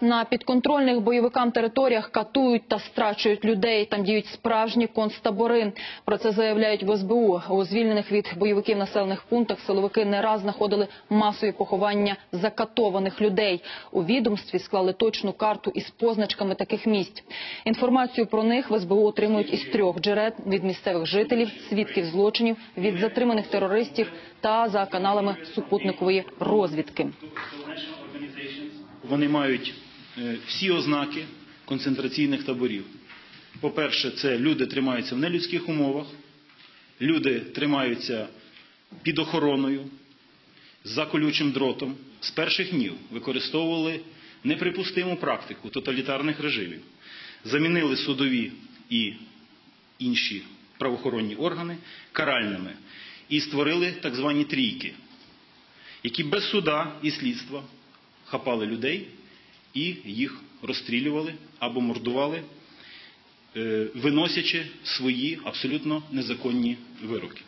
На підконтрольних бойовикам територіях катують та страчують людей. Там діють справжні концтабори. Про це заявляють в СБУ. У звільнених від бойовиків населених пунктах силовики не раз знаходили масові поховання закатованих людей. У відомстві склали точну карту із позначками таких місць. Інформацію про них в СБУ отримують із трьох джерел від місцевих жителів, свідків злочинів, від затриманих терористів та за каналами супутникової розвідки. Вони мають всі ознаки концентраційних таборів. По-перше, це люди тримаються в нелюдських умовах, люди тримаються під охороною, за колючим дротом. З перших днів використовували неприпустиму практику тоталітарних режимів. Замінили судові і інші правоохоронні органи каральними і створили так звані трійки, які без суда і слідства хапали людей і їх розстрілювали або мордували, е, виносячи свої абсолютно незаконні вироки.